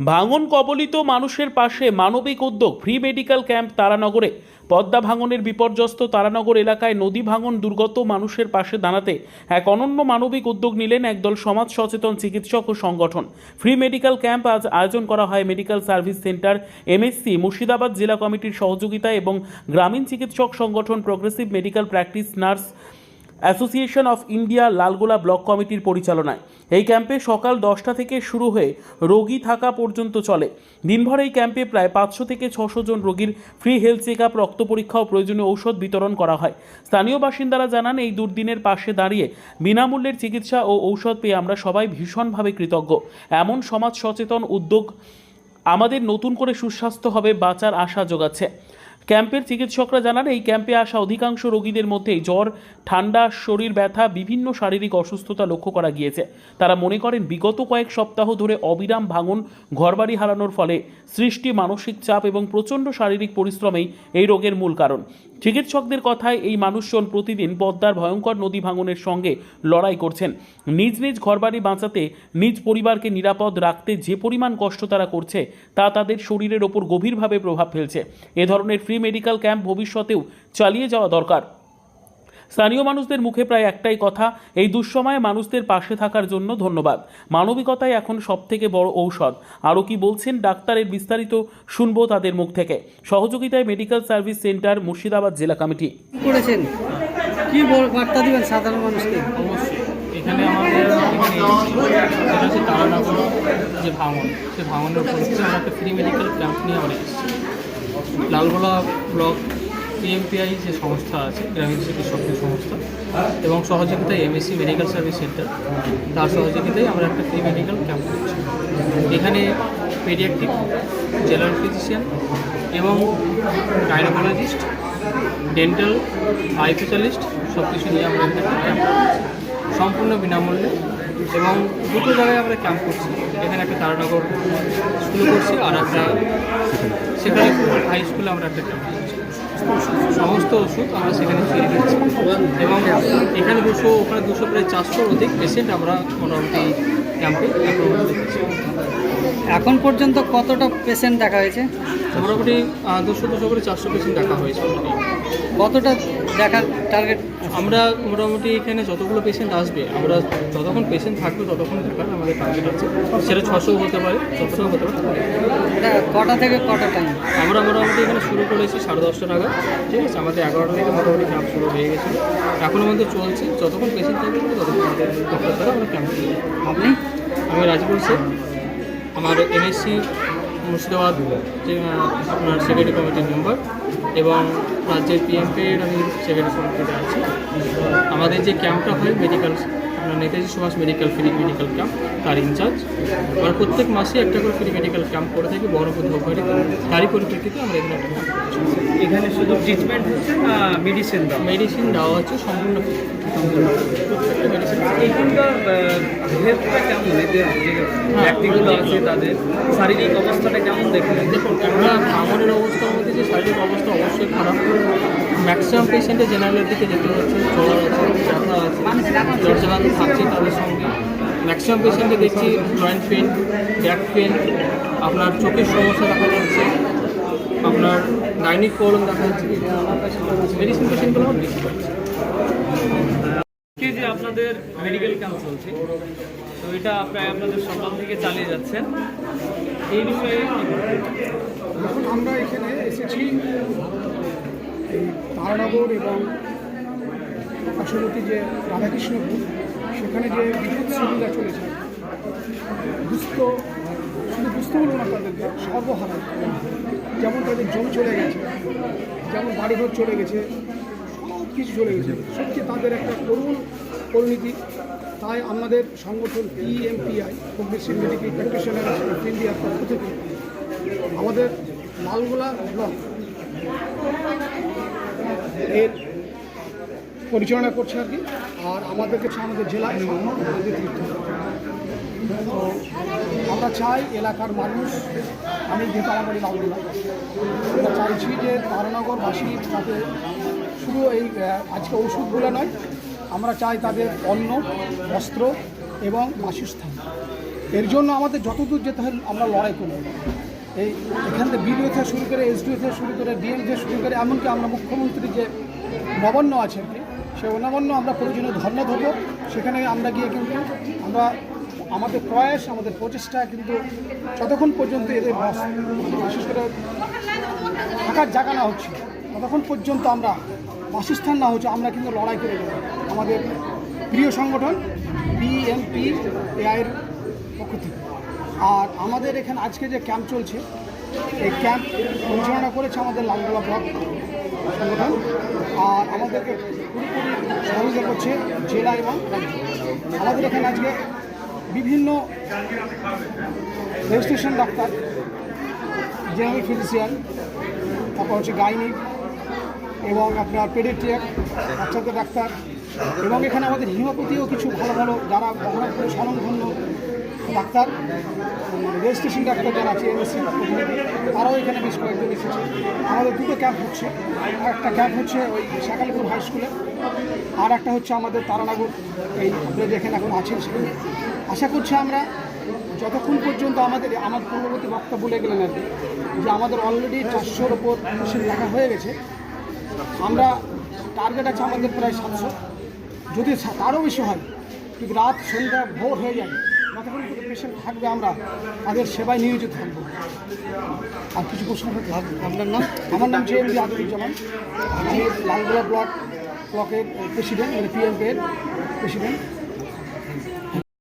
ভাঙন কবলিত মানুষের পাশে মানবিক উদ্যোগ ফ্রি মেডিকেল ক্যাম্প তারানগরে। পদ্মা ভাঙনের বিপর্যস্ত তারানগর এলাকায় নদী ভাঙন দুর্গত মানুষের পাশে দাঁড়াতে এক অনন্য মানবিক উদ্যোগ নিলেন একদল সমাজ সচেতন চিকিৎসক ও সংগঠন। ফ্রি মেডিকেল ক্যাম্প আজ আয়োজন করা হয় medical service centre MSC Murshidabad জেলা কমিটির সহযোগিতায় এবং গ্রামীণ চিকিৎসক সংগঠন progressive medical practice nurse association of India Lalgola block কমিটির পরিচালনায়। এই ক্যাম্পে সকাল দশটা থেকে শুরু হয়ে রোগী থাকা পর্যন্ত চলে। দিনভর এই ক্যাম্পে প্রায় পাঁচশো থেকে ছশো জন রোগীর ফ্রি হেলথ চেক আপ রক্ত পরীক্ষা ও প্রয়োজনীয় ঔষধ বিতরণ করা হয়। স্থানীয় বাসিন্দারা জানান, এই দুর্দিনের পাশে দাঁড়িয়ে বিনামূল্যের চিকিৎসা ও ঔষধ পেয়ে আমরা সবাই ভীষণভাবে কৃতজ্ঞ। এমন সমাজ সচেতন উদ্যোগ আমাদের নতুন করে সুস্বাস্থ্য হবে, বাঁচার আশা যোগাচ্ছে। ক্যাম্পের চিকিৎসকরা জানান, এই ক্যাম্পে আসা অধিকাংশ রোগীদের মধ্যেই জ্বর, ঠান্ডা, শরীর ব্যথা, বিভিন্ন শারীরিক অসুস্থতা লক্ষ্য করা গিয়েছে। তারা মনে করেন, বিগত কয়েক সপ্তাহ ধরে অবিরাম ভাঙন, ঘরবাড়ি হারানোর ফলে সৃষ্টি, মানসিক চাপ এবং প্রচণ্ড শারীরিক পরিশ্রমেই এই রোগের মূল কারণ। চিকিৎসকদের কথায়, এই মানুষজন প্রতিদিন পদ্মার ভয়ঙ্কর নদী ভাঙনের সঙ্গে লড়াই করছেন। নিজ নিজ ঘরবাড়ি বাঁচাতে, নিজ পরিবারকে নিরাপদ রাখতে যে পরিমাণ কষ্ট তারা করছে, তা তাদের শরীরের ওপর গভীরভাবে প্রভাব ফেলছে। এ ধরনের ফ্রি মেডিকেল ক্যাম্প ভবিষ্যতেও চালিয়ে যাওয়া দরকার। স্থানীয় মানুষদের মুখে প্রায় একটাই কথা এই দুঃসময়ে মানুষদের পাশে থাকার জন্য ধন্যবাদ। মানবিকতাই এখন সবথেকে বড় ঔষধ। আরও কি বলছেন ডাক্তারের বিস্তারিত শুনব তাদের মুখ থেকে। সহযোগিতায় মেডিকেল সার্ভিস সেন্টার মুর্শিদাবাদ জেলা কমিটি। করেছেন? কি বার্তা দিবেন সাধারণ মানুষকে? এখানে আমাদের যে ভাঙন সে ভাঙনের ফ্রি মেডিকেল ক্যাম্প নিয়ে আমরা এসেছি। লালগোলা ব্লক পিএমপিআই যে সংস্থা আছে, গ্রামীণ চিকিৎসকদের সংস্থা, এবং সহযোগিতায় এমএসসি মেডিকেল সার্ভিস সেন্টার তার সহযোগিতায় আমরা একটা ফ্রি মেডিকেল ক্যাম্প করছি। এখানে পেডিয়াট্রিক জেনারেল ফিজিশিয়ান এবং গাইনোকোলজিস্ট ডেন্টাল আই স্পেশালিস্ট সব কিছু নিয়ে আমরা একটা ক্যাম্প সম্পূর্ণ বিনামূল্যে এবং দুটো জায়গায় আমরা ক্যাম্প করছি। এখানে একটা তারানগর স্কুলে করছি আর একটা সেখানে হাই স্কুলে আমরা একটা ক্যাম্প সমস্ত ওষুধ আমরা সেখানে ফিরে দিচ্ছি এবং এখানে দুশো ওখানে দুশো প্রায় চারশোর অধিক পেশেন্ট আমরা মোটামুটি ক্যাম্পে এখন পর্যন্ত কতটা পেশেন্ট দেখা হয়েছে? মোটামুটি দুশো দুশো করে চারশো পেশেন্ট দেখা হয়েছে। কতটা দেখার টার্গেট আমরা মোটামুটি এখানে যতগুলো পেশেন্ট আসবে আমরা যতক্ষণ পেশেন্ট থাকবে ততক্ষণ দেখার আমাদের টার্গেট আছে। সেটা ছশো হতে পারে ছশো হতে পারে। কটা থেকে কটা টাইম আমরা মোটামুটি এখানে শুরু করেছি সাড়ে দশটা নাগাদ ঠিক আছে? আমাদের এগারোটা থেকে মোটামুটি ক্যাম্প শুরু হয়ে গেছিল। এখনও আমাদের চলছে যতক্ষণ পেশেন্ট থাকবে ততক্ষণ আমাদের ডক্টর দ্বারা আমরা ক্যাম্প আপনি? আমি রাজপুর শেখ আমার এনএসসি মুর্শিদাবাদ আপনার সেক্রেটারি কমিটির মেম্বার এবং রাজ্যের পিএমপির আমি সেক্রেটারি কমিটিতে আছি। আমাদের যে ক্যাম্পটা হয় মেডিকেল আপনার Netaji Subhash medical free medical camp তার ইনচার্জ আমরা প্রত্যেক মাসে একটা করে ফ্রি মেডিকেল ক্যাম্প করে থাকি বহরমপুর ধোপবাড়ি তারই পরিপ্রেক্ষিতে আমরা এখানে একটা এখানে শুধু ট্রিটমেন্ট হচ্ছে না মেডিসিন দাও মেডিসিন দেওয়া হচ্ছে সম্পূর্ণ free। প্রত্যেকটা হেলথটা কেমন? এদের ব্যক্তিগুলো আছে তাদের শারীরিক অবস্থাটা কেমন দেখলেন? দেখুন আমরা যে শারীরিক অবশ্যই খারাপ। ম্যাক্সিমাম পেশেন্টের জেনারেলের দিকে যেতে হচ্ছে, জ্বর আছে, ব্যথা আছে জ্বর জ্বালাতে থাকছে তাদের সঙ্গে। ম্যাক্সিমাম পেশেন্টে দেখছি জয়েন্ট পেন ব্যাক পেন আপনার চোখের সমস্যা দেখা যাচ্ছে, আপনার গাইনিক প্রবলেম দেখা যাচ্ছে। মেডিসিন পেশেন্টগুলো আমরা বেশি পাচ্ছি আপনাদের মেডিকেল ক্যাম্প চলছে তো এটা প্রায় আপনাদের সকাল থেকে চালিয়ে যাচ্ছেন। এই বিষয়ে এখন আমরা এখানে এসেছি এই তারানগর এবং পার্শ্ববর্তী যে রাধাকৃষ্ণপুর, সেখানে যে বিদ্যুৎ সুবিধা চলেছে। দুস্থ, শুধু দুস্থ হলো না তাদেরকে সর্বহারা। যেমন তাদের জমি চলে গেছে, যেমন বাড়িঘর চলে গেছে, সব কিছু চলে গেছে। সত্যি তাদের একটা করুণ পরিণতি। তাই আমাদের সংগঠন PMPI progressive medical practitioner of ইন্ডিয়ার পক্ষ থেকে আমাদের লালগোলা ব্লক এর পরিচালনা করছে আর কি, আর আমাদের কাছে আমাদের জেলা আমরা চাই এলাকার মানুষ, আমি যেহেতু আমার বাড়ি লালগোলা আমরা চাইছি যে তারানগরবাসী যাতে শুধু এই আজকে ওষুধগুলো নয় আমরা চাই তাদের অন্ন বস্ত্র এবং বাসস্থান। এর জন্য আমাদের যতদূর যেতে হয় আমরা লড়াই করব। এই এখান থেকে বিডিও থেকে শুরু করে এসডিও থেকে শুরু করে ডিএম থেকে শুরু করে এমনকি আমরা মুখ্যমন্ত্রী যে নবান্ন আছে আর কি সেই নবান্ন আমরা প্রয়োজনীয় ধর্ণা ধরব। সেখানে আমরা গিয়ে কিন্তু আমরা আমাদের প্রয়াস, আমাদের প্রচেষ্টা কিন্তু যতক্ষণ পর্যন্ত এদের বিশেষ করে থাকার জায়গা না হচ্ছে, ততক্ষণ পর্যন্ত আমরা বাসস্থান না হচ্ছে, আমরা কিন্তু লড়াই করে যাব আমাদের প্রিয় সংগঠন বিএমপি এআইয়ের পক্ষ থেকে। আর আমাদের এখানে আজকে যে ক্যাম্প চলছে, এই ক্যাম্প পরিচালনা করেছে আমাদের লালগোলা ব্লক সংগঠন। আর আমাদেরকে পুরোপুরি সহযোগিতা করছে জেলা এবং আমাদের এখানে আজকে বিভিন্ন রেজিস্ট্রেশন ডাক্তার, জেনারেল ফিজিশিয়ান, তারপর হচ্ছে গাইনিক এবং আপনার পেডিট্রিয়াক বাচ্চাদের ডাক্তার এবং এখানে আমাদের হিমোপ্যাথিও কিছু ভালো ভালো যারা বহরমপুরে স্বনামধন্য ডাক্তার, রেজিস্ট্রেশন ডাক্তার যারা আছে এমএসসি তারাও এখানে বেশ কয়েকজন এসেছে। আমাদের দুটো ক্যাম্প হচ্ছে। একটা ক্যাম্প হচ্ছে ওই শাকালপুর হাই স্কুলে, আর একটা হচ্ছে আমাদের তারানগর, এই যেখানে এখন আছেন সেখানে। আশা করছি আমরা যতক্ষণ পর্যন্ত আমাদের, আমার পূর্ববর্তী বক্তা বলে গেলেন আর যে আমাদের অলরেডি চারশোর ওপর পেশেন্ট দেখা হয়ে গেছে। আমরা টার্গেট আছে আমাদের প্রায় সাতশো। যদি তারও বেশি হয়, ঠিক রাত, সন্ধ্যা, ভোর হয়ে যায় যতক্ষণ পেশেন্ট থাকবে আমরা, তাদের সেবায় নিয়োজিত থাকব। আর কিছু প্রশ্ন থাকলে আপনার নাম আমার নাম জেএমডি আদুরুজ্জামান আমি লালগোলা ব্লক, ব্লকের প্রেসিডেন্ট মানে পিএমপি প্রেসিডেন্ট